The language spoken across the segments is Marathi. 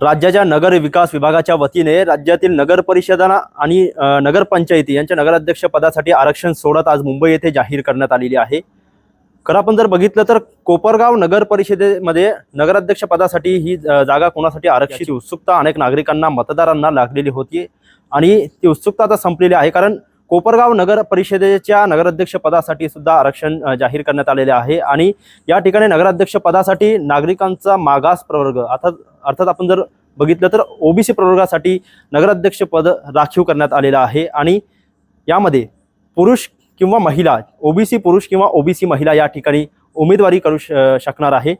राज्याच्या नगर विकास विभागाच्या वतीने राज्यातील नगर परिषदांना आणि नगरपंचायती यांच्या नगराध्यक्ष पदासाठी आरक्षण सोडत आज मुंबई येथे जाहीर करण्यात आलेली आहे. खरं आपण जर बघितलं तर कोपरगाव नगर परिषदेमध्ये नगराध्यक्ष पदासाठी ही जागा कोणासाठी आरक्षित? उत्सुकता अनेक नागरिकांना मतदारांना लागलेली होती आणि ती उत्सुकता आता संपलेली आहे. कारण कोपरगाव नगर परिषदेच्या नगराध्यक्ष पदासाठी सुद्धा आरक्षण जाहीर करण्यात आलेले आहे. आणि या ठिकाणी नगराध्यक्ष पदासाठी नागरिकांचा मागास प्रवर्ग अर्थात अर्थात आपण जर बघितलं तर ओबीसी प्रवर्गासाठी नगराध्यक्ष पद राखीव करण्यात आलेलं आहे. आणि यामध्ये पुरुष किंवा महिला ओबीसी पुरुष किंवा ओबीसी महिला या ठिकाणी उमेदवारी करू श शकणार आहे.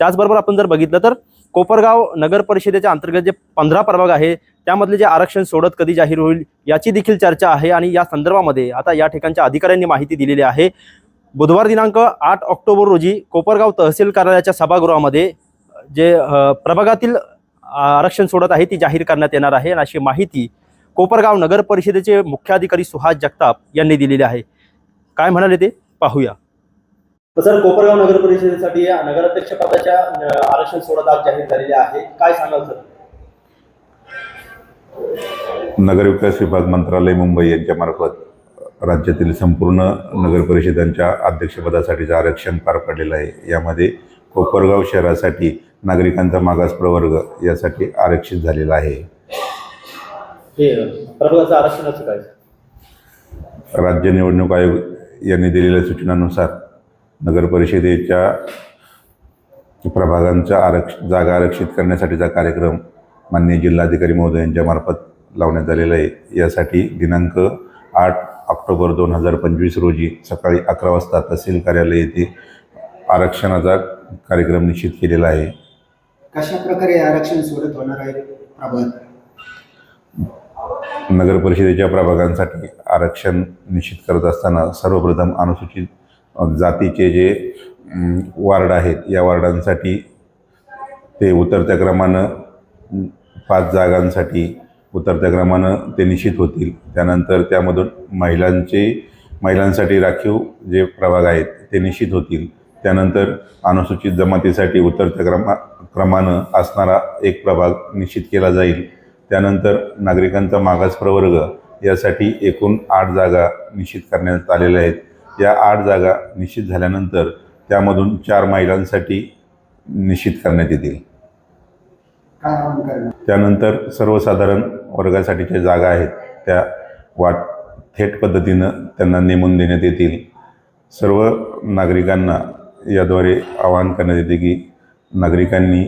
त्याचबरोबर आपण जर बघितलं तर कोपरगाव नगर परिषदेच्या अंतर्गत जे पंधरा प्रभाग आहे त्यामधले जे आरक्षण सोडत कधी जाहीर होईल याची देखील चर्चा आहे आणि या संदर्भामध्ये आता या ठिकाणच्या अधिकाऱ्यांनी माहिती दिलेली आहे. बुधवार दिनांक आठ ऑक्टोबर रोजी कोपरगाव तहसील कार्यालयाच्या सभागृहामध्ये जे प्रभागातील आरक्षण सोडत आहे ती जाहीर करण्यात येणार आहे आणि अशी माहिती कोपरगाव नगर परिषदेचे मुख्याधिकारी सुहास जगताप यांनी दिलेली आहे. काय म्हणाले ते? पाहूया. सर कोपरगाव नगर परिषदेसाठी नगराध्यक्ष पदाच्या आरक्षण सोडत आज जाहीर झालेले आहे. काय सांगाल सर? नगरविकास विभाग मंत्रालय मुंबई यांच्यामार्फत राज्यातील संपूर्ण नगर परिषदांच्या अध्यक्षपदासाठीचं आरक्षण पार पडलेलं आहे. यामध्ये कोपरगाव शहरासाठी नागरिकांचा मागास प्रवर्ग यासाठी आरक्षित झालेला आहे. हे प्रभागाचं आरक्षणाचं काय? राज्य निवडणूक आयोग यांनी दिलेल्या सूचनानुसार नगर परिषदेच्या प्रभागांचा आरक्ष जागा आरक्षित करण्यासाठीचा कार्यक्रम माननीय जिल्हाधिकारी महोदय यांच्यामार्फत लावण्यात आलेला आहे. यासाठी दिनांक आठ ऑक्टोबर दोन हजार पंचवीस रोजी सकाळी अकरा वाजता तहसील कार्यालय येथे आरक्षणाचा कार्यक्रम निश्चित केलेला आहे. कशा प्रकारे आरक्षण सोडत होणार आहे? प्रभात नगर परिषदेच्या प्रभागांसाठी आरक्षण निश्चित करत असताना सर्वप्रथम अनुसूचित जातीचे जे वार्ड आहेत या वार्डांसाठी ते उतरत्या क्रमानं पाच जागांसाठी उतरत्या क्रमानं ते निश्चित होतील. त्यानंतर त्यामधून महिलांचे महिलांसाठी राखीव जे प्रभाग आहेत ते निश्चित होतील. त्यानंतर अनुसूचित जमातीसाठी उतरत्या क्रमा क्रमानं असणारा एक प्रभाग निश्चित केला जाईल. त्यानंतर नागरिकांचा मागास प्रवर्ग यासाठी एकूण आठ जागा निश्चित करण्यात आलेल्या आहेत. या आठ जागा निश्चित झाल्यानंतर त्यामधून चार महिलांसाठी निश्चित करण्यात येतील. त्यानंतर सर्वसाधारण वर्गासाठीच्या जागा आहेत त्या वाट थेट पद्धतीनं त्यांना नेमून देण्यात येतील. सर्व नागरिकांना याद्वारे आवाहन करण्यात येते की नागरिकांनी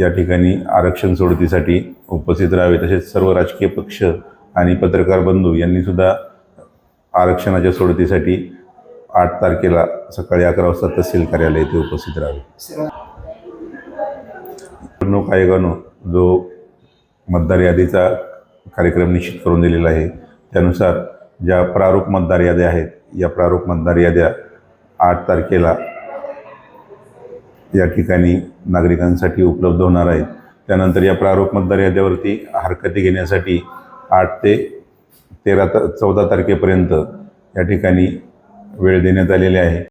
या ठिकाणी आरक्षण सोडतीसाठी उपस्थित राहावे. तसेच सर्व राजकीय पक्ष आणि पत्रकार बंधू यांनीसुद्धा आरक्षणाच्या सोडतीसाठी आठ तारखेला सकाळी अकरा वाजता तहसील कार्यालय येथे उपस्थित राहावे. निवडणूक आयोगानं जो मतदार यादीचा कार्यक्रम निश्चित करून दिलेला आहे त्यानुसार ज्या प्रारूप मतदार याद्या आहेत या प्रारूप मतदार याद्या आठ तारखेला या ठिकाणी नागरिकांसाठी उपलब्ध होणार आहेत. त्यानंतर या प्रारूप मतदार याद्यावरती हरकती घेण्यासाठी आठ ते तेरा त चौदा तारखेपर्यंत या ठिकाणी वेळ देण्यात आलेली आहे.